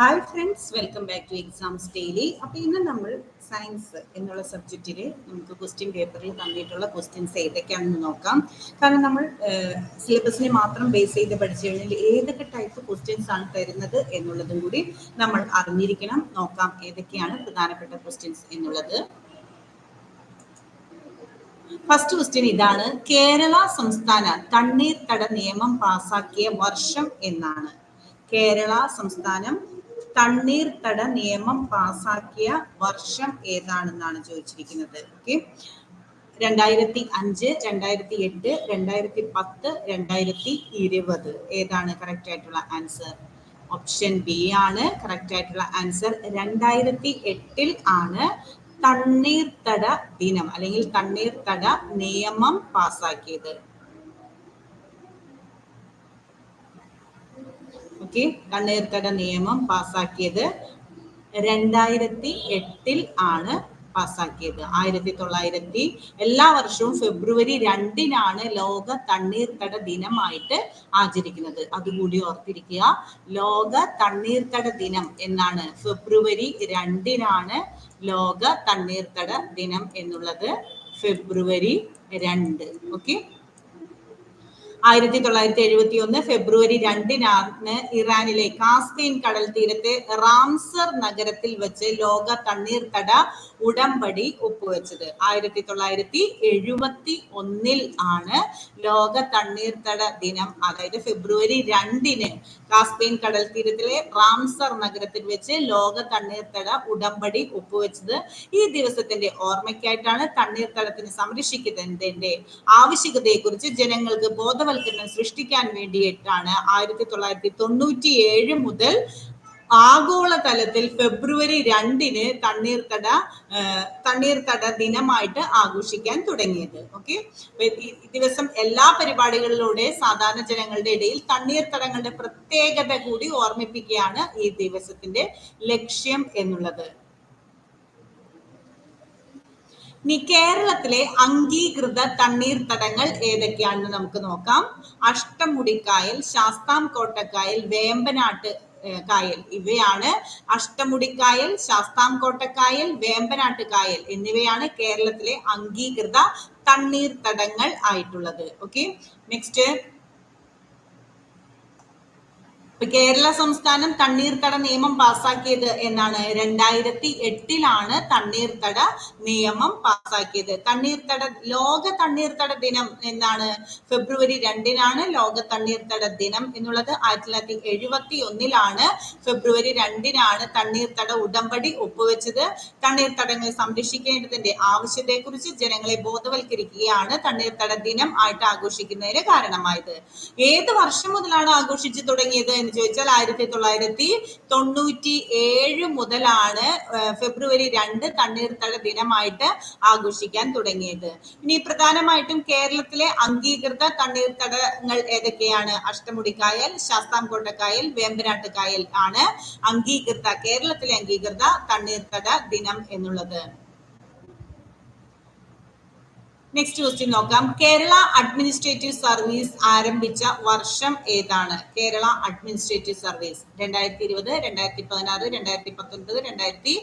Hi friends welcome back to exams daily അപ്പോൾ ഇന്ന് നമ്മൾ സയൻസ് എന്നുള്ള സബ്ജക്റ്റിൽ നമുക്ക് ക്വസ്റ്റ്യൻ പേപ്പറിൽ തന്നിട്ടുള്ള ക്വസ്റ്റ്യൻസ് ഏതൊക്കെയാണെന്ന് നോക്കാം. കാരണം നമ്മൾ സിലബസിനെ മാത്രം ബേസ് ചെയ്ത് പഠിച്ചു കഴിഞ്ഞാൽ ഏതൊക്കെ ടൈപ്പ് ക്വസ്റ്റ്യൻസ് ആണ് തരുന്നത് എന്നുള്ളതും കൂടി നമ്മൾ അറിഞ്ഞിരിക്കണം. നോക്കാം ഏതൊക്കെയാണ് പ്രധാനപ്പെട്ട ക്വസ്റ്റ്യൻസ് എന്നുള്ളത്. ഫസ്റ്റ് ക്വസ്റ്റ്യൻ ഇതാണ്. കേരള സംസ്ഥാന തണ്ണീർത്തട നിയമം പാസാക്കിയ വർഷം എന്നാണ്. കേരള സംസ്ഥാനം തണ്ണീർത്തട നിയമം പാസാക്കിയ വർഷം ഏതാണെന്നാണ് ചോദിച്ചിരിക്കുന്നത്. ഓക്കെ രണ്ടായിരത്തി അഞ്ച് രണ്ടായിരത്തി എട്ട് രണ്ടായിരത്തി പത്ത് രണ്ടായിരത്തി ഇരുപത് ഏതാണ് കറക്റ്റ് ആയിട്ടുള്ള ആൻസർ ഓപ്ഷൻ ബി ആണ് കറക്റ്റ് ആയിട്ടുള്ള ആൻസർ രണ്ടായിരത്തി എട്ടിൽ ആണ് തണ്ണീർത്തട ദിനം അല്ലെങ്കിൽ തണ്ണീർത്തട നിയമം പാസാക്കിയത്. ഓക്കെ തണ്ണീർത്തട നിയമം പാസാക്കിയത് രണ്ടായിരത്തി എട്ടിൽ ആണ് പാസാക്കിയത് ആയിരത്തി തൊള്ളായിരത്തി എല്ലാ വർഷവും ഫെബ്രുവരി രണ്ടിനാണ് ലോക തണ്ണീർത്തട ദിനമായിട്ട് ആചരിക്കുന്നത്. അതുകൂടി ഓർത്തിരിക്കുക. ലോക തണ്ണീർത്തട ദിനം എന്നാണ് ഫെബ്രുവരി രണ്ടിനാണ് ലോക തണ്ണീർത്തട ദിനം എന്നുള്ളത്. ഫെബ്രുവരി രണ്ട്. ഓക്കെ? ആയിരത്തി തൊള്ളായിരത്തി എഴുപത്തി ഒന്ന് ഫെബ്രുവരി രണ്ടിനാണ് ഇറാനിലെ കാസ്പീൻ കടൽ തീരത്തെ റാംസർ നഗരത്തിൽ വെച്ച് ലോക തണ്ണീർത്തട ഉടമ്പടി ഒപ്പുവെച്ചത്. ആയിരത്തി തൊള്ളായിരത്തി എഴുപത്തി ഒന്നിൽ ആണ് ലോക തണ്ണീർത്തട ദിനം. അതായത് ഫെബ്രുവരി രണ്ടിന് കാസ്പീൻ കടൽ തീരത്തിലെ റാംസർ നഗരത്തിൽ വെച്ച് ലോക തണ്ണീർത്തട ഉടമ്പടി ഒപ്പുവെച്ചത് ഈ ദിവസത്തിന്റെ ഓർമ്മയ്ക്കായിട്ടാണ് തണ്ണീർത്തടത്തിന് സംരക്ഷിക്കുന്നതിന്റെ ആവശ്യകതയെക്കുറിച്ച് ജനങ്ങൾക്ക് ബോധവൽക്കരണം സൃഷ്ടിക്കാൻ വേണ്ടിയിട്ടാണ് ആയിരത്തി തൊള്ളായിരത്തി തൊണ്ണൂറ്റി ഏഴ് മുതൽ ആഗോള തലത്തിൽ ഫെബ്രുവരി രണ്ടിന് തണ്ണീർത്തട തണ്ണീർത്തട ദിനമായിട്ട് ആഘോഷിക്കാൻ തുടങ്ങിയത്. ഓക്കെ? ദിവസം എല്ലാ പരിപാടികളിലൂടെ സാധാരണ ജനങ്ങളുടെ ഇടയിൽ തണ്ണീർത്തടങ്ങളുടെ പ്രത്യേകത കൂടി ഓർമ്മിപ്പിക്കുകയാണ് ഈ ദിവസത്തിന്റെ ലക്ഷ്യം എന്നുള്ളത്. ഇനി കേരളത്തിലെ അംഗീകൃത തണ്ണീർത്തടങ്ങൾ ഏതൊക്കെയാണെന്ന് നമുക്ക് നോക്കാം. അഷ്ടമുടിക്കായൽ ശാസ്താം കോട്ടക്കായൽ വേമ്പനാട്ട് കായൽ ഇവയാണ്. അഷ്ടമുടിക്കായൽ ശാസ്താം കോട്ടക്കായൽ വേമ്പനാട്ട് കായൽ എന്നിവയാണ് കേരളത്തിലെ അംഗീകൃത തണ്ണീർത്തടങ്ങൾ ആയിട്ടുള്ളത്. ഓക്കെ നെക്സ്റ്റ് കേരള സംസ്ഥാനം തണ്ണീർത്തട നിയമം പാസാക്കിയത് എന്നാണ്. രണ്ടായിരത്തി എട്ടിലാണ് തണ്ണീർത്തട നിയമം പാസാക്കിയത്. തണ്ണീർത്തട ലോക തണ്ണീർത്തട ദിനം എന്നാണ് ഫെബ്രുവരി രണ്ടിനാണ് ലോക തണ്ണീർത്തട ദിനം എന്നുള്ളത്. ആയിരത്തി തൊള്ളായിരത്തി എഴുപത്തി ഒന്നിലാണ് ഫെബ്രുവരി രണ്ടിനാണ് തണ്ണീർത്തട ഉടമ്പടി ഒപ്പുവെച്ചത്. തണ്ണീർത്തടങ്ങളെ സംരക്ഷിക്കേണ്ടതിന്റെ ആവശ്യത്തെക്കുറിച്ച് ജനങ്ങളെ ബോധവൽക്കരിക്കുകയാണ് തണ്ണീർത്തട ദിനം ആയിട്ട് ആഘോഷിക്കുന്നതിന് കാരണമായത്. ഏത് വർഷം മുതലാണ് ആഘോഷിച്ചു തുടങ്ങിയത് എന്ന് ചോദിച്ചാൽ ആയിരത്തി തൊള്ളായിരത്തി തൊണ്ണൂറ്റി ഏഴ് മുതലാണ് ഫെബ്രുവരി രണ്ട് തണ്ണീർത്തട ദിനമായിട്ട് ആഘോഷിക്കാൻ തുടങ്ങിയത്. ഇനി പ്രധാനമായിട്ടും കേരളത്തിലെ അംഗീകൃത തണ്ണീർത്തടങ്ങൾ ഏതൊക്കെയാണ്? അഷ്ടമുടിക്കായൽ ശാസ്താംകോട്ടക്കായൽ വേമ്പനാട്ടുകായൽ ആണ് അംഗീകൃത കേരളത്തിലെ അംഗീകൃത തണ്ണീർത്തട ദിനം എന്നുള്ളത്. നെക്സ്റ്റ് ക്വസ്റ്റ്യൻ നോക്കാം. കേരള അഡ്മിനിസ്ട്രേറ്റീവ് സർവീസ് ആരംഭിച്ച വർഷം ഏതാണ്? കേരള അഡ്മിനിസ്ട്രേറ്റീവ് സർവീസ് രണ്ടായിരത്തി ഇരുപത് രണ്ടായിരത്തി പതിനാറ് രണ്ടായിരത്തി പത്തൊൻപത് രണ്ടായിരത്തി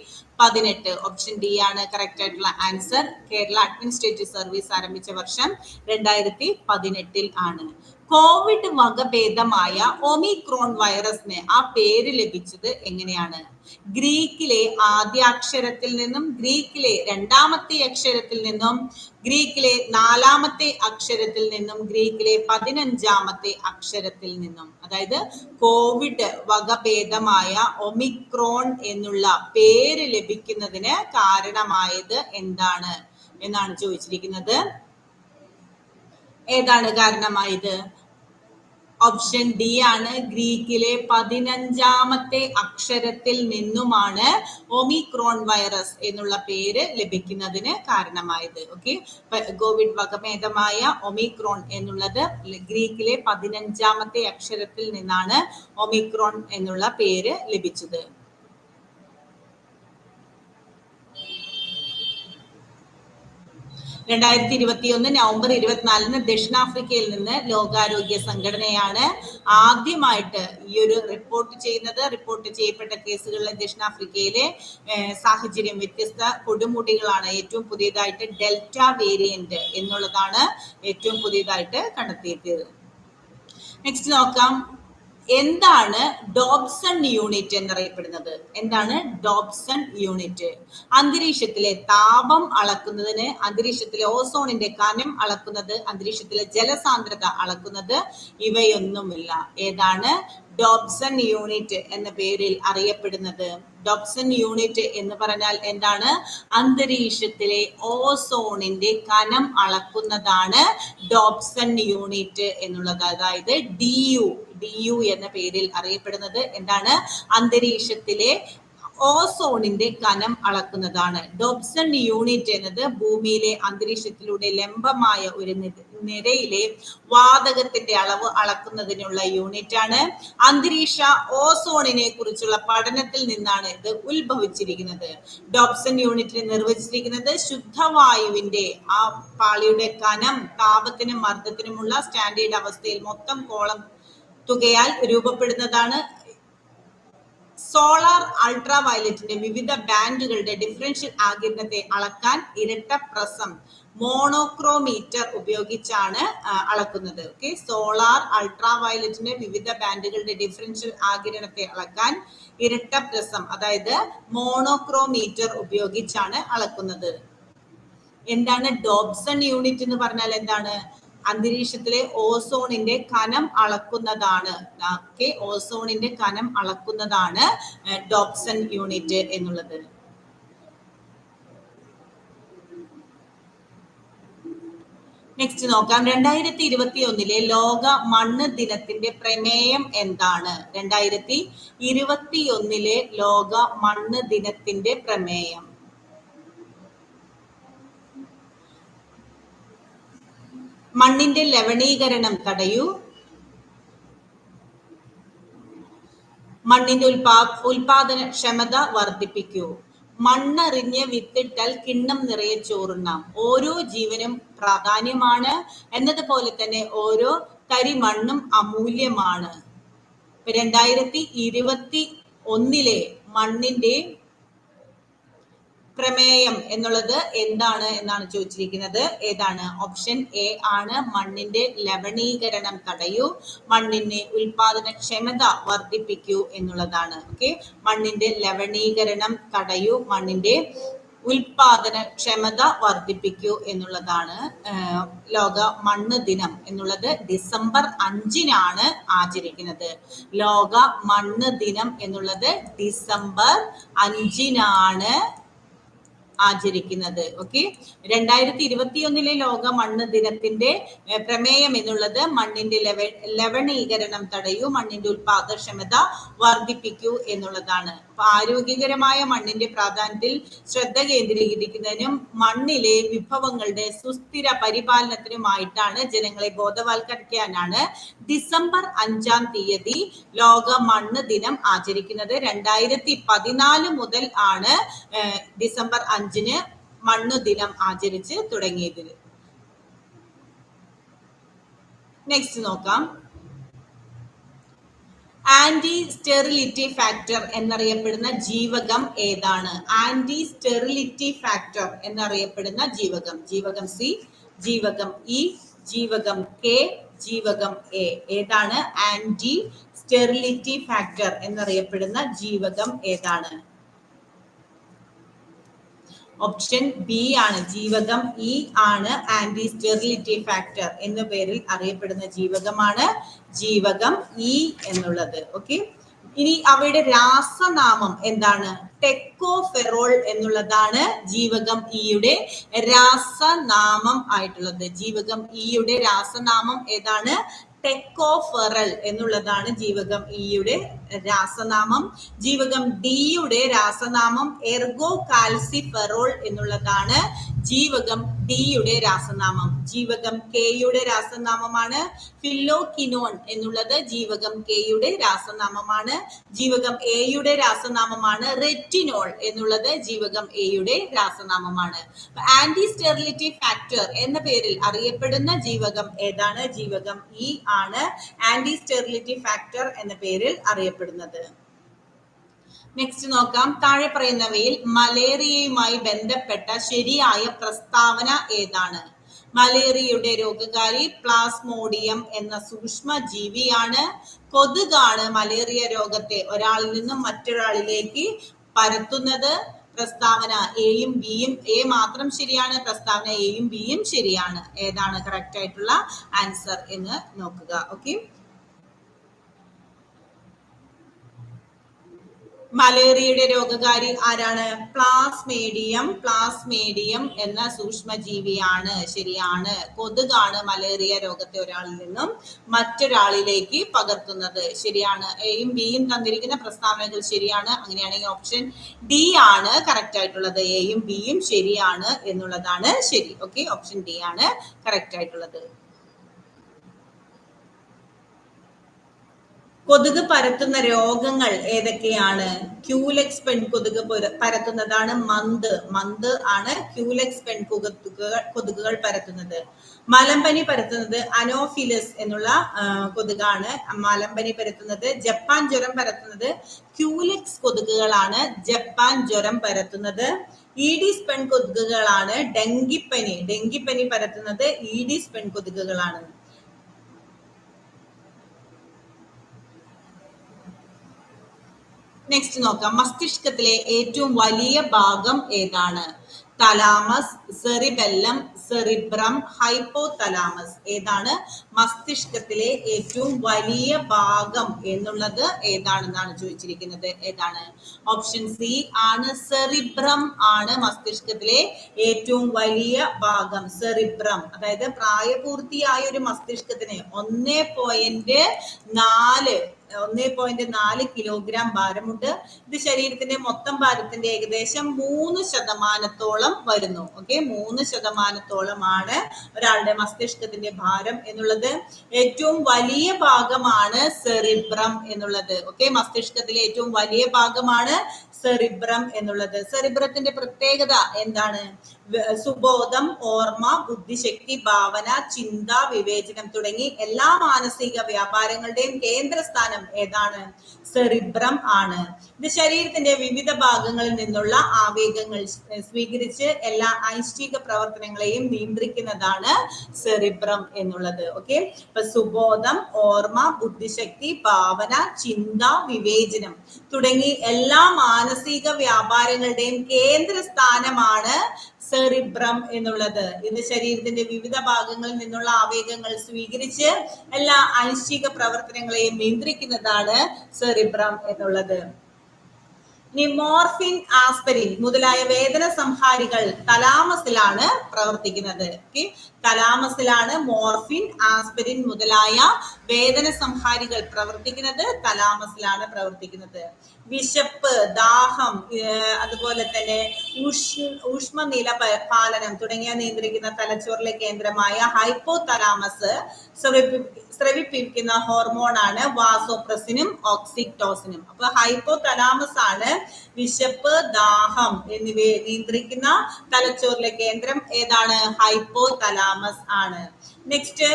പതിനെട്ട് ഓപ്ഷൻ ഡി ആണ് കറക്റ്റ് ആയിട്ടുള്ള ആൻസർ കേരള അഡ്മിനിസ്ട്രേറ്റീവ് സർവീസ് ആരംഭിച്ച വർഷം രണ്ടായിരത്തി പതിനെട്ടിൽ ആണ്. കോവിഡ് വകഭേദമായ ഒമിക്രോൺ വൈറസിന് ആ പേര് ലഭിച്ചത് എങ്ങനെയാണ്? ഗ്രീക്കിലെ ആദ്യാക്ഷരത്തിൽ നിന്നും ഗ്രീക്കിലെ രണ്ടാമത്തെ അക്ഷരത്തിൽ നിന്നും ഗ്രീക്കിലെ നാലാമത്തെ അക്ഷരത്തിൽ നിന്നും ഗ്രീക്കിലെ പതിനഞ്ചാമത്തെ അക്ഷരത്തിൽ നിന്നും അതായത് കോവിഡ് വകഭേദമായ ഒമിക്രോൺ എന്നുള്ള പേര് ലഭിക്കുന്നതിന് കാരണമായത് എന്താണ്? എന്നാണ് ചോദിച്ചിരിക്കുന്നത്. ഏതാണ് കാരണമായത്? ഓപ്ഷൻ ഡി ആണ് ഗ്രീക്കിലെ പതിനഞ്ചാമത്തെ അക്ഷരത്തിൽ നിന്നുമാണ് ഒമിക്രോൺ വൈറസ് എന്നുള്ള പേര് ലഭിക്കുന്നതിന് കാരണമായത്. ഓക്കെ കോവിഡ് വകഭേദമായ ഒമിക്രോൺ എന്നുള്ളത് ഗ്രീക്കിലെ പതിനഞ്ചാമത്തെ അക്ഷരത്തിൽ നിന്നാണ് ഒമിക്രോൺ എന്നുള്ള പേര് ലഭിച്ചത്. രണ്ടായിരത്തി ഇരുപത്തി ഒന്ന് നവംബർ ഇരുപത്തിനാലിന് ദക്ഷിണാഫ്രിക്കയിൽ നിന്ന് ലോകാരോഗ്യ സംഘടനയാണ് ആദ്യമായിട്ട് ഈ ഒരു റിപ്പോർട്ട് ചെയ്യുന്നത്. റിപ്പോർട്ട് ചെയ്യപ്പെട്ട കേസുകളിലെ ദക്ഷിണാഫ്രിക്കയിലെ സാഹചര്യം വ്യത്യസ്ത കൊടുമുടികളാണ്. ഏറ്റവും പുതിയതായിട്ട് ഡെൽറ്റ വേരിയന്റ് എന്നുള്ളതാണ് ഏറ്റവും പുതിയതായിട്ട് കണ്ടെത്തിയത്. നെക്സ്റ്റ് നോക്കാം. എന്താണ് ഡോബ്സൺ യൂണിറ്റ് എന്നറിയപ്പെടുന്നത്? എന്താണ് ഡോബ്സൺ യൂണിറ്റ്? അന്തരീക്ഷത്തിലെ താപം അളക്കുന്നതിന് അന്തരീക്ഷത്തിലെ ഓസോണിന്റെ കനം അളക്കുന്നത് അന്തരീക്ഷത്തിലെ ജലസാന്ദ്രത അളക്കുന്നത് ഇവയൊന്നുമില്ല. ഏതാണ് ഡോബ്സൺ യൂണിറ്റ് എന്ന പേരിൽ അറിയപ്പെടുന്നത്? ഡോബ്സൺ യൂണിറ്റ് എന്ന് പറഞ്ഞാൽ എന്താണ്? അന്തരീക്ഷത്തിലെ ഓസോണിന്റെ കനം അളക്കുന്നതാണ് ഡോബ്സൺ യൂണിറ്റ് എന്നുള്ളത്. അതായത് ഡി യു ഡി യു എന്ന പേരിൽ അറിയപ്പെടുന്നത് എന്താണ്? അന്തരീക്ഷത്തിലെ ഓസോണിന്റെ കനം അളക്കുന്നതാണ്. ഡോബ്സൺ യൂണിറ്റ് എന്നത് ഭൂമിയിലെ അന്തരീക്ഷത്തിലൂടെ ലംബമായ ഒരു നിരയിലെ വാതകത്തിന്റെ അളവ് അളക്കുന്നതിനുള്ള യൂണിറ്റ് ആണ് അന്തരീക്ഷ ഓസോണിനെ കുറിച്ചുള്ള പഠനത്തിൽ നിന്നാണ് ഇത് ഉത്ഭവിച്ചിരിക്കുന്നത്. ഡോബ്സൺ യൂണിറ്റിനെ നിർവചിച്ചിരിക്കുന്നത് ശുദ്ധവായുവിന്റെ ആ പാളിയുടെ കനം താപത്തിനും മർദ്ദത്തിനുമുള്ള സ്റ്റാൻഡേർഡ് അവസ്ഥയിൽ മൊത്തം കോളം തുകയാൽ രൂപപ്പെടുന്നതാണ് സോളാർ അൾട്രാ വയലറ്റിന്റെ വിവിധ ബാൻഡുകളുടെ ഡിഫറൻഷ്യൽ ആകിരണത്തെ അളക്കാൻ ഇരട്ട പ്രസം മോണോക്രോമീറ്റർ ഉപയോഗിച്ചാണ് അളക്കുന്നത്. ഓക്കെ സോളാർ അൾട്രാ വയലറ്റിന്റെ വിവിധ ബാൻഡുകളുടെ ഡിഫറൻഷ്യൽ ആകിരണത്തെ അളക്കാൻ ഇരട്ട പ്രസം അതായത് മോണോക്രോമീറ്റർ ഉപയോഗിച്ചാണ് അളക്കുന്നത്. എന്താണ് ഡോബ്സൺ യൂണിറ്റ് എന്ന് പറഞ്ഞാൽ എന്താണ്? അന്തരീക്ഷത്തിലെ ഓസോണിന്റെ കനം അളക്കുന്നതാണ്. ഓക്കെ ഓസോണിന്റെ കനം അളക്കുന്നതാണ് ഡോബ്സൺ യൂണിറ്റ് എന്നുള്ളത്. നെക്സ്റ്റ് നോക്കാം. രണ്ടായിരത്തി ഇരുപത്തി ഒന്നിലെ ലോക മണ്ണ് ദിനത്തിന്റെ പ്രമേയം എന്താണ്? രണ്ടായിരത്തി ഇരുപത്തി ഒന്നിലെ ലോക മണ്ണ് ദിനത്തിന്റെ പ്രമേയം. മണ്ണിന്റെ ലവണീകരണം തടയൂ. മണ്ണിന്റെ ഉൽപാ ഉൽപാദന ക്ഷമത വർദ്ധിപ്പിക്കൂ. മണ്ണറിഞ്ഞ് വിത്തിട്ടാൽ കിണ്ണം നിറയെ ചോറുണ്ണാം. ഓരോ ജീവനും പ്രാധാന്യമാണ്. എന്നതുപോലെ തന്നെ ഓരോ തരി മണ്ണും അമൂല്യമാണ്. രണ്ടായിരത്തി ഇരുപത്തി ഒന്നിലെ മണ്ണിന്റെ പ്രമേയം എന്നുള്ളത് എന്താണ് എന്നാണ് ചോദിച്ചിരിക്കുന്നത്. ഏതാണ്? ഓപ്ഷൻ എ ആണ്. മണ്ണിന്റെ ലവണീകരണം തടയൂ. മണ്ണിന്റെ ഉൽപാദന ക്ഷമത വർദ്ധിപ്പിക്കൂ എന്നുള്ളതാണ്. ഓക്കെ? മണ്ണിന്റെ ലവണീകരണം തടയൂ. മണ്ണിന്റെ ഉൽപാദന ക്ഷമത വർദ്ധിപ്പിക്കൂ എന്നുള്ളതാണ്. ലോക മണ്ണ് ദിനം എന്നുള്ളത് ഡിസംബർ അഞ്ചിനാണ് ആചരിക്കുന്നത്. ലോക മണ്ണ് ദിനം എന്നുള്ളത് ഡിസംബർ അഞ്ചിനാണ് ആചരിക്കുന്നത്. ഓക്കെ രണ്ടായിരത്തി ഇരുപത്തി ഒന്നിലെ ലോക മണ്ണ് ദിനത്തിന്റെ പ്രമേയം എന്നുള്ളത് മണ്ണിന്റെ ലവ ലവണീകരണം തടയൂ മണ്ണിന്റെ ഉൽപാദനക്ഷമത വർദ്ധിപ്പിക്കൂ എന്നുള്ളതാണ്. ആരോഗ്യകരമായ മണ്ണിന്റെ പ്രാധാന്യത്തിൽ ശ്രദ്ധ കേന്ദ്രീകരിക്കുന്നതിനും മണ്ണിലെ വിഭവങ്ങളുടെ സുസ്ഥിര പരിപാലനത്തിനുമായിട്ടാണ് ജനങ്ങളെ ബോധവൽക്കരിക്കാനാണ് ഡിസംബർ അഞ്ചാം തീയതി ലോക മണ്ണ് ദിനം ആചരിക്കുന്നത്. രണ്ടായിരത്തി പതിനാല് മുതൽ ആണ് ഡിസംബർ അഞ്ചിന് മണ്ണ് ദിനം ആചരിച്ച് തുടങ്ങിയത്. നെക്സ്റ്റ് നോക്കാം. ആന്റി സ്റ്റെറിലിറ്റി ഫാക്ടർ എന്നറിയപ്പെടുന്ന ജീവകം ഏതാണ്? ആന്റി സ്റ്റെറിലിറ്റി ഫാക്ടർ എന്നറിയപ്പെടുന്ന ജീവകം. ജീവകം സി ജീവകം ഇ ജീവകം കെ ജീവകം എ. ഏതാണ്? ആന്റി സ്റ്റെറിലിറ്റി ഫാക്ടർ എന്നറിയപ്പെടുന്ന ജീവകം ഏതാണ്? ഓപ്ഷൻ ബി ആണ് ജീവകം ഇ ആണ് ആന്റി സ്റ്റെറിലിറ്റി ഫാക്ടർ എന്ന പേരിൽ അറിയപ്പെടുന്ന ജീവകമാണ് ജീവകം ഇ എന്നുള്ളത്. ഓക്കെ ഇനി അവയുടെ രാസനാമം എന്താണ്? ടെക്കോഫെറോൾ എന്നുള്ളതാണ് ജീവകം ഇയുടെ രാസനാമം ആയിട്ടുള്ളത്. ജീവകം ഇയുടെ രാസനാമം ഏതാണ്? ടെക്കോഫെറൽ എന്നുള്ളതാണ് ജീവകം ഇയുടെ രാസനാമം. ജീവകം ഡിയുടെ രാസനാമം എർഗോ കാൽസിഫെറോൾ എന്നുള്ളതാണ് ജീവകം ഡിയുടെ രാസനാമം. ജീവകം കെയുടെ രാസനാമമാണ്. ഫില്ലോകിനോൺ എന്നുള്ളത് ജീവകം കെയുടെ രാസനാമമാണ്. ജീവകം എയുടെ രാസനാമമാണ്. റെറ്റിനോൾ എന്നുള്ളത് ജീവകം എയുടെ രാസനാമമാണ്. ആന്റി സ്റ്റെറിലിറ്റി ഫാക്ടർ എന്ന പേരിൽ അറിയപ്പെടുന്ന ജീവകം ഏതാണ്? ജീവകം ഇ ആണ്. ആന്റി സ്റ്റെറിലിറ്റി ഫാക്ടർ എന്ന പേരിൽ അറിയപ്പെടുന്നത്. നെക്സ്റ്റ് നോക്കാം. താഴെ പറയുന്നവയിൽ മലേറിയയുമായി ബന്ധപ്പെട്ട ശരിയായ പ്രസ്താവന ഏതാണ്? മലേറിയയുടെ രോഗകാരി പ്ലാസ്മോഡിയം എന്ന സൂക്ഷ്മ ജീവിയാണ്. കൊതുകാണ് മലേറിയ രോഗത്തെ ഒരാളിൽ നിന്നും മറ്റൊരാളിലേക്ക് പരത്തുന്നത്. പ്രസ്താവന എയും ബിയും എ മാത്രം ശരിയാണ്. പ്രസ്താവന എയും ബിയും ശരിയാണ്. ഏതാണ് കറക്റ്റ് ആയിട്ടുള്ള ആൻസർ എന്ന് നോക്കുക. ഓക്കെ മലേറിയയുടെ രോഗകാരി ആരാണ്? പ്ലാസ്മേഡിയം പ്ലാസ്മേഡിയം എന്ന സൂക്ഷ്മജീവിയാണ്. ശരിയാണ്. കൊതുകാണ് മലേറിയ രോഗത്തെ ഒരാളിൽ നിന്നും മറ്റൊരാളിലേക്ക് പകർത്തുന്നത്. ശരിയാണ്. എയും ബിയും തന്നിരിക്കുന്ന പ്രസ്താവനകൾ ശരിയാണ്. അങ്ങനെയാണെങ്കിൽ ഓപ്ഷൻ ഡി ആണ് കറക്റ്റ് ആയിട്ടുള്ളത്. എയും ബിയും ശരിയാണ് എന്നുള്ളതാണ് ശരി. ഓക്കെ ഓപ്ഷൻ ഡി ആണ് കറക്റ്റ് ആയിട്ടുള്ളത്. കൊതുക് പരത്തുന്ന രോഗങ്ങൾ ഏതൊക്കെയാണ്? ക്യൂലെക്സ് പെൺകൊതുക് കൊതുക് പരത്തുന്നതാണ് മന്ത്. മന്ത് ആണ് ക്യൂലെക്സ് പെൺകൊതുകുകൾ കൊതുകുകൾ പരത്തുന്നത്. മലമ്പനി പരത്തുന്നത് അനോഫിലസ് എന്നുള്ള കൊതുകാണ്. മലമ്പനി പരത്തുന്നത് ജപ്പാൻ ജ്വരം പരത്തുന്നത് ക്യൂലെക്സ് കൊതുകുകളാണ് ജപ്പാൻ ജ്വരം പരത്തുന്നത്. ഈഡീസ് പെൺകൊതുകുകളാണ് ഡെങ്കിപ്പനി. ഡെങ്കിപ്പനി പരത്തുന്നത് ഈഡീസ് പെൺകൊതുകുകളാണ്. നെക്സ്റ്റ് നോക്കാം. മസ്തിഷ്കത്തിലെ ഏറ്റവും വലിയ ഭാഗം ഏതാണ്? Thalamus cerebellum cerebrum hypothalamus ഏതാണ്? മസ്തിഷ്കത്തിലെ ഏറ്റവും വലിയ ഭാഗം എന്നുള്ളത് ഏതാണെന്നാണ് ചോദിച്ചിരിക്കുന്നത്. ഏതാണ്? ഓപ്ഷൻ സി ആണ് സെറിബ്രം ആണ് മസ്തിഷ്കത്തിലെ ഏറ്റവും വലിയ ഭാഗം. സെറിബ്രം അതായത് പ്രായപൂർത്തിയായ ഒരു മസ്തിഷ്കത്തിന് ഒന്നേ പോയിന്റ് നാല് ഒന്നേ പോയിന്റ് നാല് കിലോഗ്രാം ഭാരമുണ്ട്. ഇത് ശരീരത്തിന്റെ മൊത്തം ഭാരത്തിന്റെ ഏകദേശം മൂന്ന് ശതമാനത്തോളം വരുന്നു. ഓക്കെ മൂന്ന് ശതമാനത്തോളമാണ് ഒരാളുടെ മസ്തിഷ്കത്തിന്റെ ഭാരം എന്നുള്ളത്. ഏറ്റവും വലിയ ഭാഗമാണ് സെറിബ്രം എന്നുള്ളത്. ഓക്കെ മസ്തിഷ്കത്തിലെ ഏറ്റവും വലിയ ഭാഗമാണ് സെറിബ്രം എന്നുള്ളത്. സെറിബ്രത്തിന്റെ പ്രത്യേകത എന്താണ്? സുബോധം ഓർമ്മ ബുദ്ധിശക്തി ഭാവന ചിന്ത വിവേചനം തുടങ്ങി എല്ലാ മാനസിക വ്യാപാരങ്ങളുടെയും കേന്ദ്രസ്ഥാനം ഏതാണ്? സെറിബ്രം ആണ്. ഇത് ശരീരത്തിന്റെ വിവിധ ഭാഗങ്ങളിൽ നിന്നുള്ള ആവേഗങ്ങൾ സ്വീകരിച്ച് എല്ലാ ഐശ്ചിക പ്രവർത്തനങ്ങളെയും നിയന്ത്രിക്കുന്നതാണ് സെറിബ്രം എന്നുള്ളത്. ഓക്കെ? ഇപ്പൊ സുബോധം ഓർമ്മ ബുദ്ധിശക്തി ഭാവന ചിന്ത വിവേചനം തുടങ്ങി എല്ലാ മാനസിക വ്യാപാരങ്ങളുടെയും കേന്ദ്രസ്ഥാനമാണ് സെറിബ്രം എന്നുള്ളത്. ഇത് ശരീരത്തിന്റെ വിവിധ ഭാഗങ്ങളിൽ നിന്നുള്ള ആവേഗങ്ങൾ സ്വീകരിച്ച് എല്ലാ ഐശ്വിക പ്രവർത്തനങ്ങളെയും നിയന്ത്രിക്കുന്നതാണ് സെറിബ്രം എന്നുള്ളത്. നിമോർഫിൻ ആസ്പരിൻ മുതലായ വേദന സംഹാരികൾ തലാമസിലാണ് പ്രവർത്തിക്കുന്നത്. തലാമസിലാണ് മോർഫിൻ ആസ്പരിൻ മുതലായ വേദന സംഹാരികൾ പ്രവർത്തിക്കുന്നത്. തലാമസിലാണ് പ്രവർത്തിക്കുന്നത്. വിശപ്പ് ദാഹം അതുപോലെ തന്നെ ഉഷ് ഊഷ്മനില പാലനം തുടങ്ങിയ നിയന്ത്രിക്കുന്ന തലച്ചോറിലെ കേന്ദ്രമായ ഹൈപ്പോ തലാമസ് സ്രവിപ്പിക്കുന്ന ഹോർമോണാണ് വാസോപ്രസിനും ഓക്സിറ്റോസിനും. അപ്പൊ ഹൈപ്പോ തലാമസ് ആണ് വിശപ്പ് ദാഹം എന്നിവയെ നിയന്ത്രിക്കുന്ന തലച്ചോറിലെ കേന്ദ്രം ഏതാണ്? ഹൈപ്പോ തലാമസ് ആണ്. നെക്സ്റ്റ്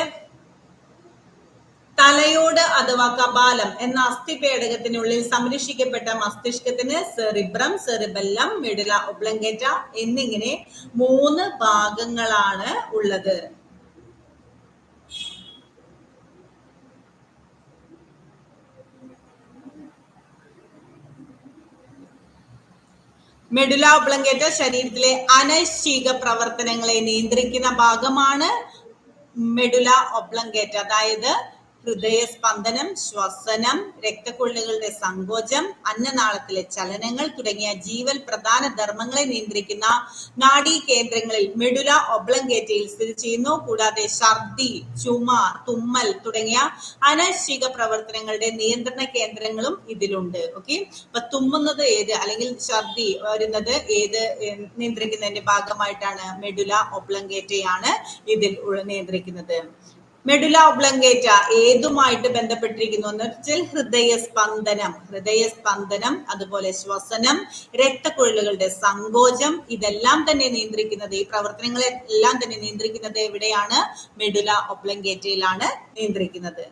തലയോട് അഥവാ കപാലം എന്ന അസ്ഥിപേടകത്തിനുള്ളിൽ സംരക്ഷിക്കപ്പെട്ട മസ്തിഷ്കത്തിന് സെറിബ്രം സെറിബെല്ലം മെഡുല ഒബ്ലങ്കേറ്റ എന്നിങ്ങനെ മൂന്ന് ഭാഗങ്ങളാണ് ഉള്ളത്. മെഡുല ഒബ്ലങ്കേറ്റ ശരീരത്തിലെ അനൈശ്ചിക പ്രവർത്തനങ്ങളെ നിയന്ത്രിക്കുന്ന ഭാഗമാണ് മെഡുല ഒബ്ലങ്കേറ്റ. അതായത് ഹൃദയസ്പന്ദനം ശ്വസനം രക്തക്കുഴലുകളുടെ സങ്കോചം അന്നനാളത്തിലെ ചലനങ്ങൾ തുടങ്ങിയ ജീവൽ പ്രധാന ധർമ്മങ്ങളെ നിയന്ത്രിക്കുന്ന നാഡീ കേന്ദ്രങ്ങളിൽ മെഡുല ഒബ്ലങ്കേറ്റയിൽ സ്ഥിതി ചെയ്യുന്നു. കൂടാതെ ഛർദി ചുമ തുമ്മൽ തുടങ്ങിയ അനൈച്ഛിക പ്രവർത്തനങ്ങളുടെ നിയന്ത്രണ കേന്ദ്രങ്ങളും ഇതിലുണ്ട്. ഓക്കെ? അപ്പൊ തുമ്മുന്നത് ഏത്? അല്ലെങ്കിൽ ഛർദി വരുന്നത് ഏത് നിയന്ത്രിക്കുന്നതിന്റെ ഭാഗമായിട്ടാണ്? മെഡുല ഒബ്ലങ്കേറ്റയാണ് ഇതിൽ നിയന്ത്രിക്കുന്നത്. മെഡുല ഒബ്ലങ്കേറ്റ ഏതുമായിട്ട് ബന്ധപ്പെട്ടിരിക്കുന്നു എന്ന് വെച്ചാൽ ഹൃദയ സ്പന്ദനം അതുപോലെ ശ്വസനം രക്തക്കുഴലുകളുടെ സങ്കോചം ഇതെല്ലാം തന്നെ നിയന്ത്രിക്കുന്നത് ഈ പ്രവർത്തനങ്ങളെ എല്ലാം തന്നെ നിയന്ത്രിക്കുന്നത് എവിടെയാണ്? മെഡുല ഒബ്ലങ്കേറ്റയിലാണ് നിയന്ത്രിക്കുന്നത്.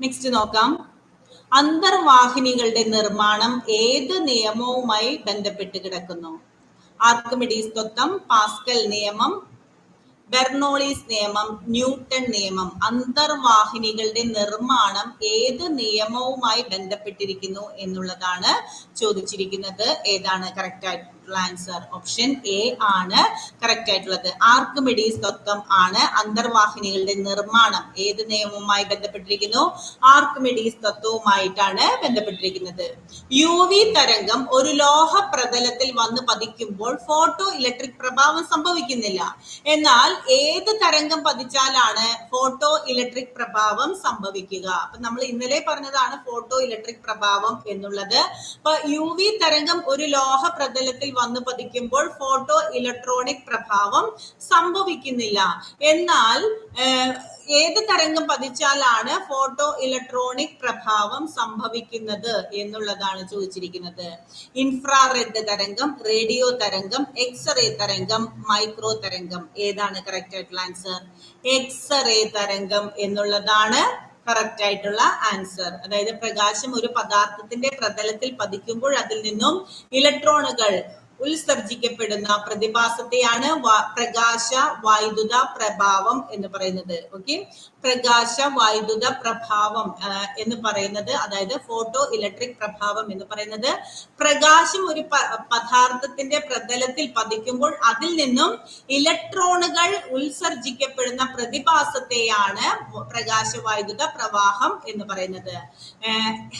നെക്സ്റ്റ് നോക്കാം. അന്തർവാഹിനികളുടെ നിർമ്മാണം ഏത് നിയമവുമായി ബന്ധപ്പെട്ട് കിടക്കുന്നു? ആർക്കിമിഡീസ് തത്വം പാസ്കൽ നിയമം ബെർണോളീസ് നിയമം ന്യൂട്ടൺ നിയമം അന്തർവാഹിനികളുടെ നിർമ്മാണം ഏത് നിയമവുമായി ബന്ധപ്പെട്ടിരിക്കുന്നു എന്നുള്ളതാണ് ചോദിച്ചിരിക്കുന്നത്. ഏതാണ്? കറക്റ്റ് ആയിട്ടുള്ള ആൻസർ ഓപ്ഷൻ എ ആണ് കറക്റ്റ് ആയിട്ടുള്ളത്. ആർക്കിമിഡീസ് തത്വം ആണ് അന്തർവാഹിനികളുടെ നിർമ്മാണം. ഏത് നിയമവുമായി ബന്ധപ്പെട്ടിരിക്കുന്നു? ആർക്കിമിഡീസ് തത്വവുമായിട്ടാണ് ബന്ധപ്പെട്ടിരിക്കുന്നത്. യു വി തരംഗം ഒരു ലോഹ പ്രതലത്തിൽ വന്ന് പതിക്കുമ്പോൾ ഫോട്ടോ ഇലക്ട്രിക് പ്രഭാവം സംഭവിക്കുന്നില്ല. എന്നാൽ ഏത് തരംഗം പതിച്ചാലാണ് ഫോട്ടോ ഇലക്ട്രിക് പ്രഭാവം സംഭവിക്കുക? അപ്പൊ നമ്മൾ ഇന്നലെ പറഞ്ഞതാണ് ഫോട്ടോ ഇലക്ട്രിക് പ്രഭാവം എന്നുള്ളത്. അപ്പൊ യു വി തരംഗം ഒരു ലോഹ പ്രതലത്തിൽ വന്ന് പതിക്കുമ്പോൾ ഫോട്ടോ ഇലക്ട്രോണിക് പ്രഭാവം സംഭവിക്കുന്നില്ല. എന്നാൽ ഏത് തരംഗം പതിച്ചാലാണ് ഫോട്ടോ ഇലക്ട്രോണിക് പ്രഭാവം സംഭവിക്കുന്നത് എന്നുള്ളതാണ് ചോദിച്ചിരിക്കുന്നത്. ഇൻഫ്രാറെഡ് തരംഗം റേഡിയോ തരംഗം എക്സ്റേ തരംഗം മൈക്രോ തരംഗം. ഏതാണ് കറക്റ്റ് ആയിട്ടുള്ള ആൻസർ എക്സ്റേ തരംഗം എന്നുള്ളതാണ് കറക്റ്റ് ആയിട്ടുള്ള ആൻസർ അതായത് പ്രകാശം ഒരു പദാർത്ഥത്തിന്റെ പ്രതലത്തിൽ പതിക്കുമ്പോൾ അതിൽ നിന്നും ഇലക്ട്രോണുകൾ ഉത്സർജിക്കപ്പെടുന്ന പ്രതിഭാസത്തെയാണ് പ്രകാശ വൈദ്യുത പ്രഭാവം എന്ന് പറയുന്നത്. ഓക്കെ പ്രകാശ വൈദ്യുത പ്രഭാവം എന്ന് പറയുന്നത് അതായത് ഫോട്ടോ ഇലക്ട്രിക് പ്രഭാവം എന്ന് പറയുന്നത്. പ്രകാശം ഒരു പദാർത്ഥത്തിന്റെ പ്രതലത്തിൽ പതിക്കുമ്പോൾ അതിൽ നിന്നും ഇലക്ട്രോണുകൾ ഉത്സർജിക്കപ്പെടുന്ന പ്രതിഭാസത്തെയാണ് പ്രകാശ വൈദ്യുത പ്രവാഹം എന്ന് പറയുന്നത്.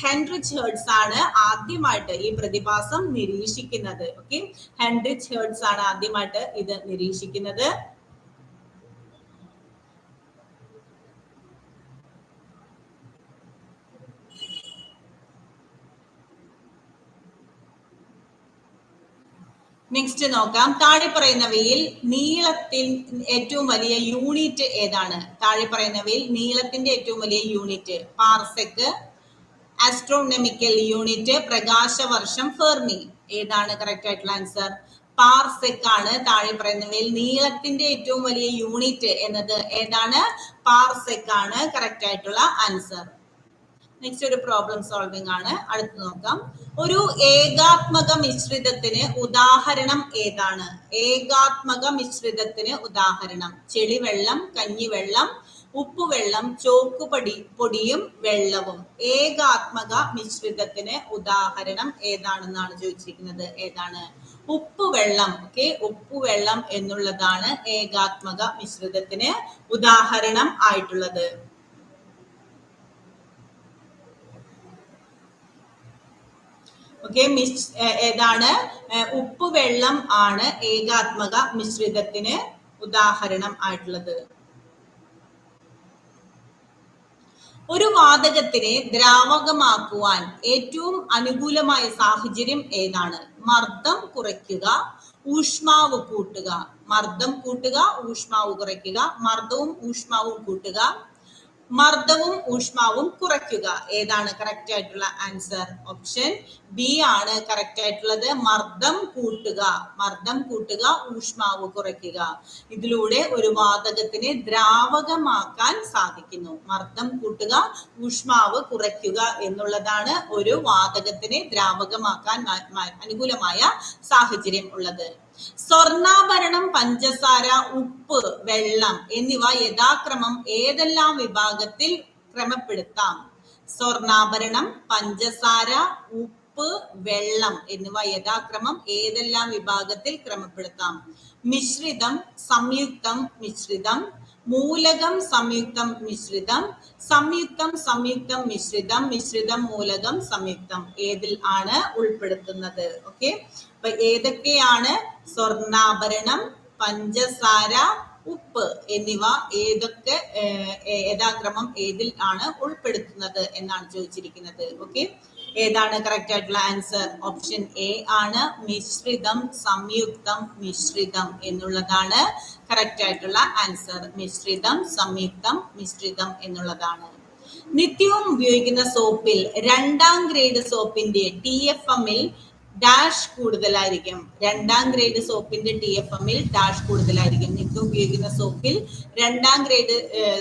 ഹെൻറി ഹേർട്സ് ആണ് ആദ്യമായിട്ട് ഈ പ്രതിഭാസം നിരീക്ഷിക്കുന്നത്. ഓക്കെ? ഹെൻറിച്ച് ഹേർട്സ് ആണ് ആദ്യമായിട്ട് ഇത് നിരീക്ഷിക്കുന്നത്. നെക്സ്റ്റ് നോക്കാം. താഴെ പറയുന്നവയിൽ നീളത്തിൽ ഏറ്റവും വലിയ യൂണിറ്റ് ഏതാണ്? താഴെ പറയുന്നവയിൽ നീളത്തിന്റെ ഏറ്റവും വലിയ യൂണിറ്റ് പാർസെക്ക് ആസ്ട്രോണമിക്കൽ യൂണിറ്റ് പ്രകാശവർഷം ഫെർമി ഏതാണ് കറക്റ്റ് ആയിട്ടുള്ള ആൻസർ പാർസെക് ആണ്. താഴെ പറയുന്നവയിൽ നീളത്തിന്റെ ഏറ്റവും വലിയ യൂണിറ്റ് എന്നത് ഏതാണ്? പാർസെക് ആണ് കറക്റ്റ് ആയിട്ടുള്ള ആൻസർ നെക്സ്റ്റ് ഒരു പ്രോബ്ലം സോൾവിംഗ് ആണ്. അടുത്ത് നോക്കാം. ഒരു ഏകാത്മക മിശ്രിതത്തിന് ഉദാഹരണം ഏതാണ്? ഏകാത്മക മിശ്രിതത്തിന് ഉദാഹരണം. ചെളിവെള്ളം കഞ്ഞിവെള്ളം ഉപ്പുവെള്ളം ചോക്കുപൊടി പൊടിയും വെള്ളവും. ഏകാത്മക മിശ്രിതത്തിന് ഉദാഹരണം ഏതാണെന്നാണ് ചോദിച്ചിരിക്കുന്നത്? ഏതാണ്? ഉപ്പുവെള്ളം. ഓക്കെ ഉപ്പുവെള്ളം എന്നുള്ളതാണ് ഏകാത്മക മിശ്രിതത്തിന് ഉദാഹരണം ആയിട്ടുള്ളത്. ഓക്കെ മിസ് ഏതാണ്? ഉപ്പ് വെള്ളം ആണ് ഏകാത്മക മിശ്രിതത്തിന് ഉദാഹരണം ആയിട്ടുള്ളത്. ഒരു വാതകത്തിനെ ദ്രാവകമാക്കുവാൻ ഏറ്റവും അനുകൂലമായ സാഹചര്യം ഏതാണ്? മർദ്ദം കുറയ്ക്കുക ഊഷ്മാവ് കൂട്ടുക. മർദ്ദം കൂട്ടുക ഊഷ്മാവ് കുറയ്ക്കുക. മർദ്ദവും ഊഷ്മാവും കൂട്ടുക. മർദ്ദവും ഊഷ്മാവും കുറയ്ക്കുക. ഏതാണ് കറക്റ്റ് ആയിട്ടുള്ള ആൻസർ ഓപ്ഷൻ ബി ആണ് കറക്റ്റ് ആയിട്ടുള്ളത് മർദ്ദം കൂട്ടുക. മർദ്ദം കൂട്ടുക ഊഷ്മാവ് കുറയ്ക്കുക. ഇതിലൂടെ ഒരു വാതകത്തിനെ ദ്രാവകമാക്കാൻ സാധിക്കുന്നു. മർദ്ദം കൂട്ടുക ഊഷ്മാവ് കുറയ്ക്കുക എന്നുള്ളതാണ് ഒരു വാതകത്തിനെ ദ്രാവകമാക്കാൻ അനുകൂലമായ സാഹചര്യം ഉള്ളത്. സ്വർണാഭരണം പഞ്ചസാര ഉപ്പ് വെള്ളം എന്നിവ യഥാക്രമം ഏതെല്ലാം വിഭാഗത്തിൽ ക്രമപ്പെടുത്താം? സ്വർണാഭരണം പഞ്ചസാര ഉപ്പ് വെള്ളം എന്നിവ യഥാക്രമം ഏതെല്ലാം വിഭാഗത്തിൽ ക്രമപ്പെടുത്താം? മിശ്രിതം സംയുക്തം മിശ്രിതം മൂലകം സംയുക്തം മിശ്രിതം സംയുക്തം സംയുക്തം മിശ്രിതം മിശ്രിതം മൂലകം സംയുക്തം. ഏതിൽ ആണ് ഉൾപ്പെടുത്തുന്നത്? ഓക്കെ. അപ്പൊ ഏതൊക്കെയാണ്? സ്വർണാഭരണം പഞ്ചസാര ഉപ്പ് എന്നിവ ഏതൊക്കെ ഏതാക്രമം ഏതിൽ ആണ് ഉൾപ്പെടുത്തുന്നത് എന്നാണ് ചോദിച്ചിരിക്കുന്നത്. ഓക്കെ. ഏതാണ് കറക്റ്റ് ആയിട്ടുള്ള ആൻസർ ഓപ്ഷൻ എ ആണ്. മിശ്രിതം സംയുക്തം മിശ്രിതം എന്നുള്ളതാണ് കറക്റ്റ് ആയിട്ടുള്ള ആൻസർ മിശ്രിതം സംയുക്തം മിശ്രിതം എന്നുള്ളതാണ്. നിത്യവും ഉപയോഗിക്കുന്ന സോപ്പിൽ രണ്ടാം ഗ്രേഡ് സോപ്പിന്റെ ടി എഫ് എമ്മിൽ ഡാഷ് കൂടുതലായിരിക്കും. രണ്ടാം ഗ്രേഡ് സോപ്പിന്റെ ടി എഫ് എമ്മിൽ ഡാഷ് കൂടുതലായിരിക്കും. നിങ്ങൾക്ക് ഉപയോഗിക്കുന്ന സോപ്പിൽ രണ്ടാം ഗ്രേഡ്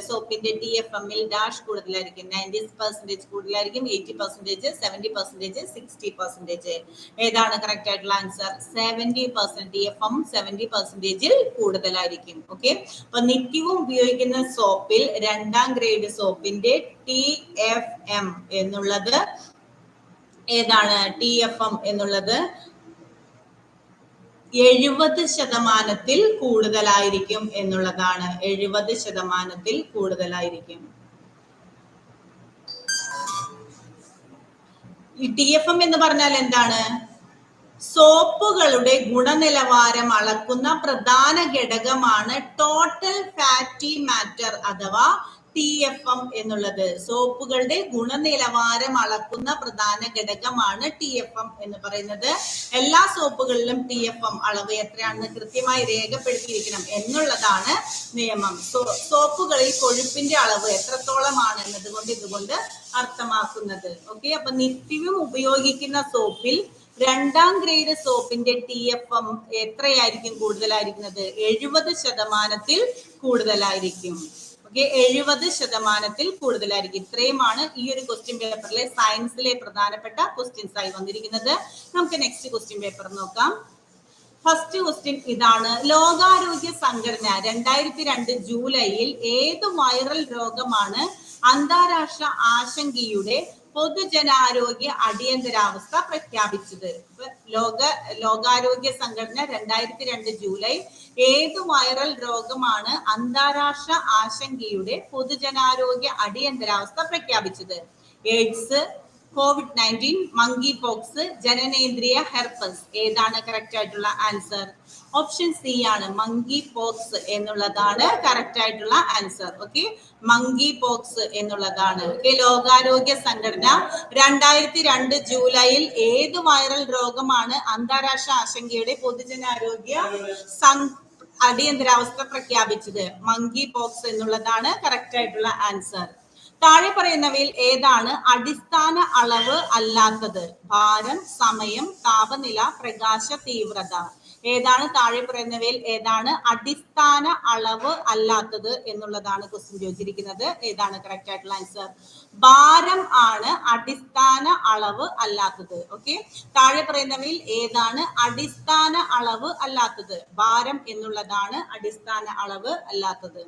സോപ്പിന്റെ ടി എഫ് എമ്മിൽ ഡാഷ് കൂടുതലായിരിക്കും. നയന്റി പെർസെന്റേജ് കൂടുതലായിരിക്കും. Eighty percentage seventy percentage sixty percentage. ഏതാണ് കറക്റ്റ് ആയിട്ടുള്ള answer seventy percent T F M seventy പെർസെന്റേജിൽ കൂടുതലായിരിക്കും. ഓക്കെ അപ്പൊ നിത്യവും ഉപയോഗിക്കുന്ന സോപ്പിൽ രണ്ടാം ഗ്രേഡ് സോപ്പിന്റെ ടി എഫ് എം എന്നുള്ളത് ഏതാണ് ടി എഫ് എം എന്നുള്ളത്? എഴുപത് ശതമാനത്തിൽ കൂടുതലായിരിക്കും എന്നുള്ളതാണ്. എഴുപത് ശതമാനത്തിൽ കൂടുതലായിരിക്കും. ഈ ടി എഫ് എം എന്ന് പറഞ്ഞാൽ എന്താണ്? സോപ്പുകളുടെ ഗുണനിലവാരം അളക്കുന്ന പ്രധാന ഘടകമാണ് ടോട്ടൽ ഫാറ്റി മാറ്റർ അഥവാ ടി എഫ് എം എന്നുള്ളത്. സോപ്പുകളുടെ ഗുണനിലവാരം അളക്കുന്ന പ്രധാന ഘടകമാണ് ടി എഫ് എം എന്ന് പറയുന്നത്. എല്ലാ സോപ്പുകളിലും ടി എഫ് എം അളവ് എത്രയാണെന്ന് കൃത്യമായി രേഖപ്പെടുത്തിയിരിക്കണം എന്നുള്ളതാണ് നിയമം. സോപ്പുകളിൽ കൊഴുപ്പിന്റെ അളവ് എത്രത്തോളമാണ് എന്നതുകൊണ്ട് ഇതുകൊണ്ട് അർത്ഥമാക്കുന്നത്. ഓക്കെ അപ്പൊ നിത്യവും ഉപയോഗിക്കുന്ന സോപ്പിൽ രണ്ടാം ഗ്രേഡ് സോപ്പിന്റെ ടി എഫ് എം എത്രയായിരിക്കും കൂടുതലായിരിക്കുന്നത്? എഴുപത് ശതമാനത്തിൽ കൂടുതലായിരിക്കും. ഓക്കെ എഴുപത് ശതമാനത്തിൽ കൂടുതലായിരിക്കും. ഇത്രയുമാണ് ഈ ഒരു ക്വസ്റ്റ്യൻ പേപ്പറിലെ സയൻസിലെ പ്രധാനപ്പെട്ട ക്വസ്റ്റ്യൻസ് ആയി വന്നിരിക്കുന്നത്. നമുക്ക് നെക്സ്റ്റ് ക്വസ്റ്റ്യൻ പേപ്പർ നോക്കാം. ഫസ്റ്റ് ക്വസ്റ്റ്യൻ ഇതാണ്. ലോകാരോഗ്യ സംഘടന രണ്ടായിരത്തി രണ്ട് ജൂലൈയിൽ ഏത് വൈറൽ രോഗമാണ് അന്താരാഷ്ട്ര ആശങ്കയുടെ പൊതുജനാരോഗ്യ അടിയന്തരാവസ്ഥ പ്രഖ്യാപിച്ചത്. ലോക ലോകാരോഗ്യ സംഘടന രണ്ടായിരത്തി രണ്ട് ജൂലൈ ഏത് വൈറൽ രോഗമാണ് അന്താരാഷ്ട്ര ആശങ്കയുടെ പൊതുജനാരോഗ്യ അടിയന്തരാവസ്ഥ പ്രഖ്യാപിച്ചത്? AIDS covid nineteen monkey pox ജനനേന്ദ്രിയ herpes. ഏതാണ് കറക്റ്റ് ആയിട്ടുള്ള ആൻസർ ഓപ്ഷൻ സി ആണ് മങ്കി പോക്സ് എന്നുള്ളതാണ് കറക്റ്റ് ആയിട്ടുള്ള ആൻസർ ഓക്കെ മങ്കി പോക്സ് എന്നുള്ളതാണ്. ഓക്കെ ലോകാരോഗ്യ സംഘടന രണ്ടായിരത്തി രണ്ട് ജൂലൈയിൽ ഏത് വൈറൽ രോഗമാണ് അന്താരാഷ്ട്ര ആശങ്കയുടെ പൊതുജനാരോഗ്യ അടിയന്തരാവസ്ഥ പ്രഖ്യാപിച്ചത്? മങ്കി പോക്സ് എന്നുള്ളതാണ് കറക്റ്റ് ആയിട്ടുള്ള ആൻസർ താഴെ പറയുന്നവയിൽ ഏതാണ് അടിസ്ഥാന അളവ് അല്ലാത്തത്? ഭാരം സമയം താപനില പ്രകാശ തീവ്രത. ഏതാണ് താഴെ പറയുന്നവയിൽ ഏതാണ് അടിസ്ഥാന അളവ് അല്ലാത്തത് എന്നുള്ളതാണ് ക്വസ്റ്റ്യൻ ചോദിച്ചിരിക്കുന്നത്. ഏതാണ് കറക്റ്റ് ആയിട്ടുള്ള ആൻസർ ഭാരം ആണ് അടിസ്ഥാന അളവ് അല്ലാത്തത്. ഓക്കെ താഴെ പറയുന്നവയിൽ ഏതാണ് അടിസ്ഥാന അളവ് അല്ലാത്തത്? ഭാരം എന്നുള്ളതാണ് അടിസ്ഥാന അളവ് അല്ലാത്തത്.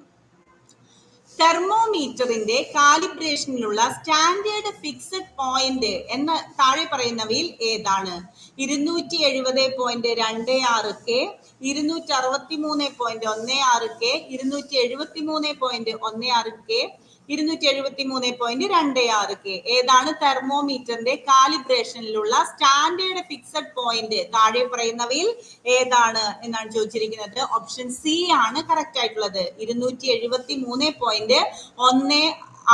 തെർമോമീറ്ററിന്റെ കാലിബ്രേഷനിലുള്ള സ്റ്റാൻഡേർഡ് ഫിക്സഡ് പോയിന്റ് എന്ന താഴെ പറയുന്നവയിൽ ഏതാണ്? ഇരുന്നൂറ്റി എഴുപത് പോയിന്റ് രണ്ട് ആറ് കെ ഇരുന്നൂറ്റി അറുപത്തി മൂന്ന് പോയിന്റ് ഒന്ന് ആറ് കെ ഇരുന്നൂറ്റി എഴുപത്തി മൂന്ന് പോയിന്റ് ഒന്ന് ആറ് കെ ഇരുന്നൂറ്റി എഴുപത്തി മൂന്ന് പോയിന്റ് രണ്ട് ആറ് കെ. ഏതാണ് തെർമോമീറ്ററിന്റെ കാലിബ്രേഷനിലുള്ള സ്റ്റാൻഡേർഡ് ഫിക്സഡ് പോയിന്റ് താഴെ പറയുന്നവയിൽ ഏതാണ് എന്നാണ് ചോദിച്ചിരിക്കുന്നത്. ഓപ്ഷൻ സി ആണ് കറക്റ്റ് ആയിട്ടുള്ളത്. ഇരുന്നൂറ്റി എഴുപത്തി മൂന്ന് പോയിന്റ് ഒന്ന്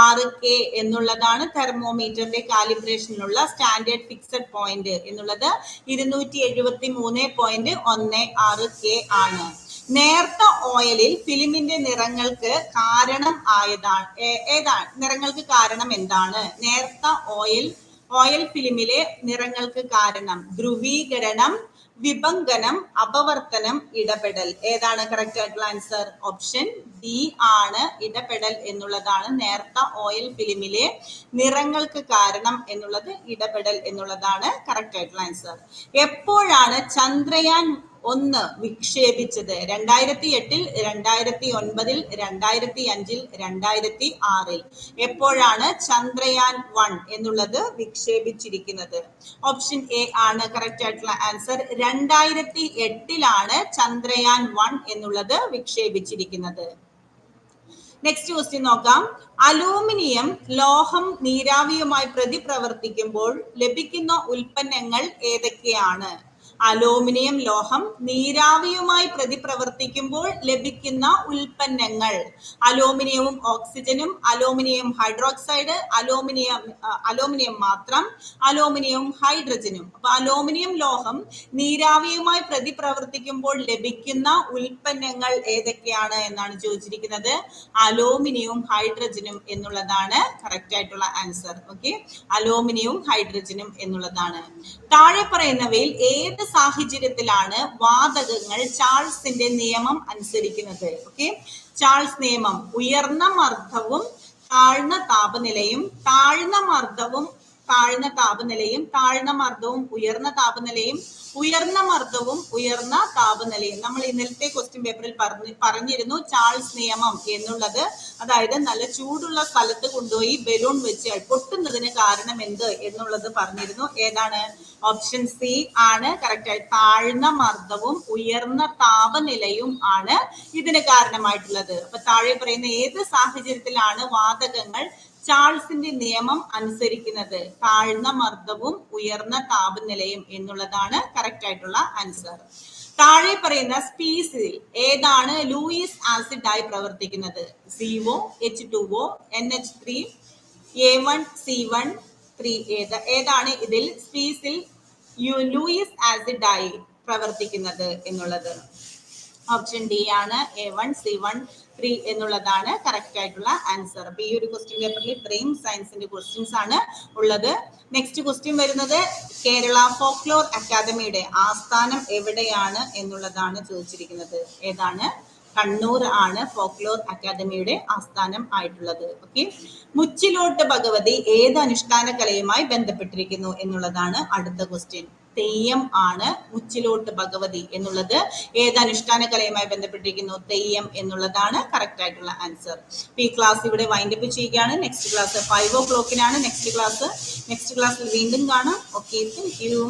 ആറ് കെ എന്നുള്ളതാണ് തെർമോമീറ്ററിന്റെ കാലിബ്രേഷനിലുള്ള സ്റ്റാൻഡേർഡ് ഫിക്സഡ് പോയിന്റ് എന്നുള്ളത് ഇരുന്നൂറ്റി എഴുപത്തി മൂന്ന് പോയിന്റ് ഒന്ന് ആറ് കെ ആണ്. നേർത്ത ഓയിലിൽ ഫിലിമിന്റെ നിറങ്ങൾക്ക് കാരണം ആയതാണ്. ഏതാണ്? നിറങ്ങൾക്ക് കാരണം എന്താണ്? നേർത്ത ഓയിൽ ഓയിൽ ഫിലിമിലെ നിറങ്ങൾക്ക് കാരണം. ധ്രുവീകരണം വിഭംഗനം അപവർത്തനം ഇടപെടൽ. ഏതാണ് കറക്റ്റ് ആയിട്ടുള്ള ആൻസർ ഓപ്ഷൻ ഡി ആണ് ഇടപെടൽ എന്നുള്ളതാണ്. നേർത്ത ഓയിൽ ഫിലിമിലെ നിറങ്ങൾക്ക് കാരണം എന്നുള്ളത് ഇടപെടൽ എന്നുള്ളതാണ് കറക്റ്റ് ആയിട്ടുള്ള ആൻസർ എപ്പോഴാണ് ചന്ദ്രയാൻ ഒന്ന് വിക്ഷേപിച്ചത് രണ്ടായിരത്തി എട്ടിൽ രണ്ടായിരത്തി ഒൻപതിൽ രണ്ടായിരത്തി അഞ്ചിൽ രണ്ടായിരത്തി ആറിൽ എപ്പോഴാണ് ചന്ദ്രയാൻ വൺ എന്നുള്ളത് വിക്ഷേപിച്ചിരിക്കുന്നത്? ഓപ്ഷൻ എ ആണ് കറക്റ്റ് ആയിട്ടുള്ള ആൻസർ രണ്ടായിരത്തി എട്ടിലാണ് ചന്ദ്രയാൻ വൺ എന്നുള്ളത് വിക്ഷേപിച്ചിരിക്കുന്നത്. നെക്സ്റ്റ് ക്വസ്റ്റ്യൻ നോക്കാം. അലൂമിനിയം ലോഹം നീരാവിയുമായി പ്രതിപ്രവർത്തിക്കുമ്പോൾ ലഭിക്കുന്ന ഉൽപ്പന്നങ്ങൾ ഏതൊക്കെയാണ്? അലൂമിനിയം ലോഹം നീരാവിയുമായി പ്രതിപ്രവർത്തിക്കുമ്പോൾ ലഭിക്കുന്ന ഉൽപ്പന്നങ്ങൾ. അലൂമിനിയവും ഓക്സിജനും അലൂമിനിയം ഹൈഡ്രോക്സൈഡ് അലൂമിനിയം അലോമിനിയം മാത്രം അലൂമിനിയവും ഹൈഡ്രജനും. അപ്പൊ അലൂമിനിയം ലോഹം നീരാവിയുമായി പ്രതിപ്രവർത്തിക്കുമ്പോൾ ലഭിക്കുന്ന ഉൽപ്പന്നങ്ങൾ ഏതൊക്കെയാണ് എന്നാണ് ചോദിച്ചിരിക്കുന്നത്. അലൂമിനിയവും ഹൈഡ്രജനും എന്നുള്ളതാണ് കറക്റ്റ് ആയിട്ടുള്ള ആൻസർ ഓക്കെ അലൂമിനിയവും ഹൈഡ്രജനും എന്നുള്ളതാണ്. താഴെ പറയുന്നവയിൽ ഏത് സാഹചര്യത്തിലാണ് വാതകങ്ങൾ ചാൾസിന്റെ നിയമം അനുസരിക്കുന്നത്. ഓക്കെ ചാൾസ് നിയമം ഉയർന്ന മർദ്ദവും താഴ്ന്ന താപനിലയും താഴ്ന്ന മർദ്ദവും താഴ്ന്ന താപനിലയും താഴ്ന്ന മർദ്ദവും ഉയർന്ന താപനിലയും ഉയർന്ന മർദ്ദവും ഉയർന്ന താപനിലയും. നമ്മൾ ഇന്നലത്തെ ക്വസ്റ്റ്യൻ പേപ്പറിൽ പറഞ്ഞു പറഞ്ഞിരുന്നു ചാൾസ് നിയമം എന്നുള്ളത്. അതായത് നല്ല ചൂടുള്ള സ്ഥലത്ത് കൊണ്ടുപോയി ബലൂൺ വെച്ച് പൊട്ടുന്നതിന് കാരണം എന്ത് എന്നുള്ളത് പറഞ്ഞിരുന്നു. ഏതാണ്? ഓപ്ഷൻ സി ആണ്. കറക്റ്റ് ആയി. താഴ്ന്ന മർദ്ദവും ഉയർന്ന താപനിലയും ആണ് ഇതിന് കാരണമായിട്ടുള്ളത്. അപ്പൊ താഴെ പറയുന്ന ഏത് സാഹചര്യത്തിലാണ് വാതകങ്ങൾ ചാൾസിന്റെ നിയമം അനുസരിക്കുന്നത് താഴ്ന്ന മർദ്ദവും ഉയർന്ന താപനിലയും എന്നുള്ളതാണ് കറക്റ്റ് ആയിട്ടുള്ള ആൻസർ താഴെ പറയുന്ന സ്പീസിൽ ഏതാണ് ലൂയിസ് ആസിഡ് ആയി പ്രവർത്തിക്കുന്നത്? CO H two O N H three A one C one three ഏത് ഏതാണ് ഇതിൽ സ്പീസിൽ ലൂയിസ് ആസിഡ് ആയി പ്രവർത്തിക്കുന്നത് എന്നുള്ളത്? ഓപ്ഷൻ ഡി ആണ് A one C one three എന്നുള്ളതാണ് കറക്റ്റ് ആയിട്ടുള്ള ആൻസർ അപ്പൊ ഈ ഒരു ക്വസ്റ്റ്യൻ പേപ്പറിൽ ഇത്രയും സയൻസിന്റെ ക്വസ്റ്റ്യൻസ് ആണ് ഉള്ളത്. നെക്സ്റ്റ് ക്വസ്റ്റ്യൻ വരുന്നത് കേരള ഫോക്ലോർ അക്കാദമിയുടെ ആസ്ഥാനം എവിടെയാണ് എന്നുള്ളതാണ് ചോദിച്ചിരിക്കുന്നത്. ഏതാണ്? കണ്ണൂർ ആണ് ഫോക്ലോർ അക്കാദമിയുടെ ആസ്ഥാനം ആയിട്ടുള്ളത്. ഓക്കെ മുച്ചിലോട്ട് ഭഗവതി ഏത് അനുഷ്ഠാന കലയുമായി ബന്ധപ്പെട്ടിരിക്കുന്നു എന്നുള്ളതാണ് അടുത്ത ക്വസ്റ്റ്യൻ തെയ്യം ആണ് ഉച്ചിലോട്ട് ഭഗവതി എന്നുള്ളത്. ഏത് അനുഷ്ഠാന കലയുമായി ബന്ധപ്പെട്ടിരിക്കുന്നു തെയ്യം എന്നുള്ളതാണ് കറക്റ്റ് ആയിട്ടുള്ള ആൻസർ ഈ ക്ലാസ് ഇവിടെ വൈൻഡ് അപ്പ് ചെയ്യുകയാണ്. നെക്സ്റ്റ് ക്ലാസ് ഫൈവ് ഓ ക്ലോക്കിനാണ് നെക്സ്റ്റ് ക്ലാസ് നെക്സ്റ്റ് ക്ലാസ്സിൽ വീണ്ടും കാണാം. Okay thank you